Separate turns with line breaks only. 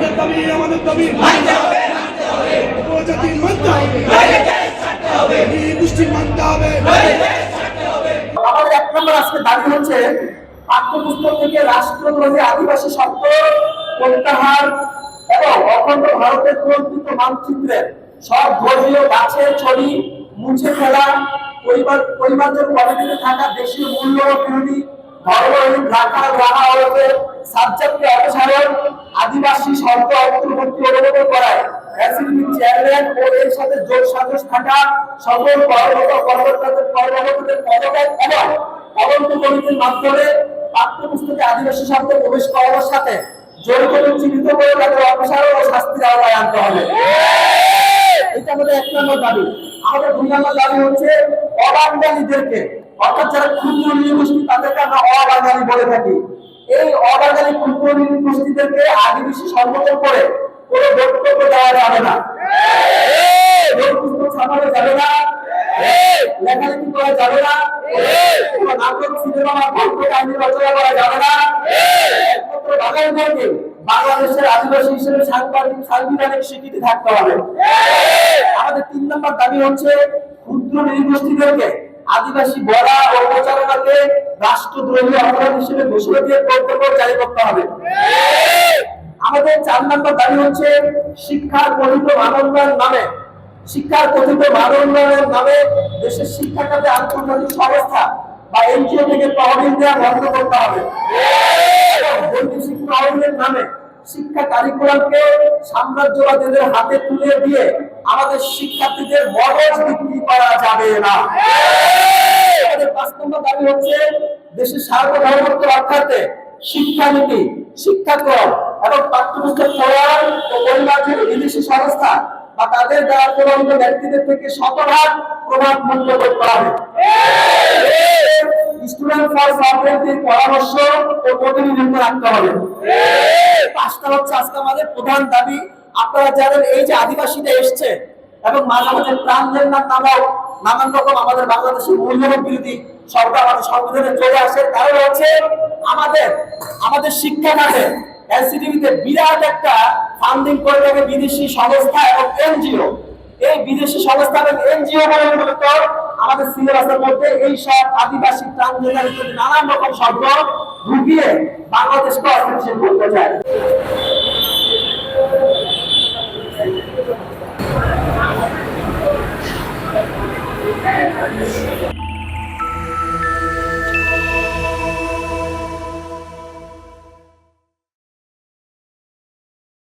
আমাদের দাবি আমাদের দাবি। উপজাতি মানতে হবে। এই গোষ্ঠী মানতে হবে।
আমাদের এক নম্বর আজকে দাবি হচ্ছে পাঠ্যপুস্তক থেকে রাষ্ট্রদ্রোহী আদিবাসী শব্দ প্রত্যাহার এবং অখণ্ড ভারতের কল্পিত মানচিত্রের সব ধর্মীয় গাছের ছবি মুছে ফেলা পরিবার পরিবারদের কমিটিতে থাকা দেশীয় মূল্য বিরোধী ধর্মহীন রাখা রাখা হয়েছে সাবজেক্টকে অপসারণ, আদিবাসী শব্দ অন্তর্ভুক্তি অনুমোদন করায় জড়িত চিহ্নিত করে তাদের অপসারণ এটা আমাদের এক নম্বর দাবি। আমাদের দাবি হচ্ছে অবাঙালিদেরকে, অর্থাৎ যারা ক্ষুদ্র নৃগোষ্ঠী তাদেরকে আমরা অবাঙালি বলে থাকি। এই অবাঙালি ক্ষুদ্র নৃগোষ্ঠীদেরকে আদিবাসী সম্বোধন করে কোনো বক্তব্য দেওয়া যাবে না। যাবে না। যাবে না। যাবে না। বাংলাদেশের আদিবাসী হিসেবে সাংবাদিক, সাংবিধানিক স্বীকৃতি থাকতে হবে। আমাদের তিন নম্বর দাবি হচ্ছে ক্ষুদ্র নৃগোষ্ঠীদেরকে আদিবাসী বলা ও প্রচারণাকে রাষ্ট্রদ্রোহী অপরাধ হিসেবে ঘোষণা দিয়ে কর্তব্য জারি করতে হবে। আমাদের চার নম্বর দাবি হচ্ছে শিক্ষার কথিত মানবন্যায়ের নামে, শিক্ষার কথিত মানবন্যায়ের নামে দেশের শিক্ষা খাতে আন্তর্জাতিক সংস্থা বা এনজিও থেকে তহবিল দেওয়া বন্ধ করতে হবে। বৈদেশিক তহবিলের নামে শিক্ষা কারিকুলামকে সাম্রাজ্যবাদীদের হাতে তুলে দিয়ে আমাদের শিক্ষার্থীদের মগজ বিক্রি করা যাবে না। আমাদের হচ্ছে দেশের শিক্ষানীতি ও বিদেশি সংস্থা বা তাদের দ্বারা প্রভাবিত ব্যক্তিদের থেকে প্রভাব হবে। স্টুডেন্ট পরামর্শ ও প্রতিনিধিত্ব রাখতে হবে। পাঁচটা হচ্ছে আজকে আমাদের প্রধান দাবি। আপনারা জানেন, এই যে আদিবাসীরা এসছে এবং মাঝে মাঝে ট্রান্সজেন্ডার নামক নানান রকম আমাদের বাংলাদেশের মূল্যবোধ বিরোধী শব্দ আমাদের সংবিধানে চলে আসে। কারণ হচ্ছে আমাদের আমাদের শিক্ষা খাতে এনসিটিভিতে বিরাট একটা ফান্ডিং করে থাকে বিদেশি সংস্থা এবং এনজিও। এই বিদেশি সংস্থা এবং এনজিও বলে মূলত আমাদের সিলেবাসের মধ্যে এই সব আদিবাসী ইত্যাদি নানান রকম শব্দ ঢুকিয়ে বাংলাদেশকে অস্থিতিশীল করতে চায়।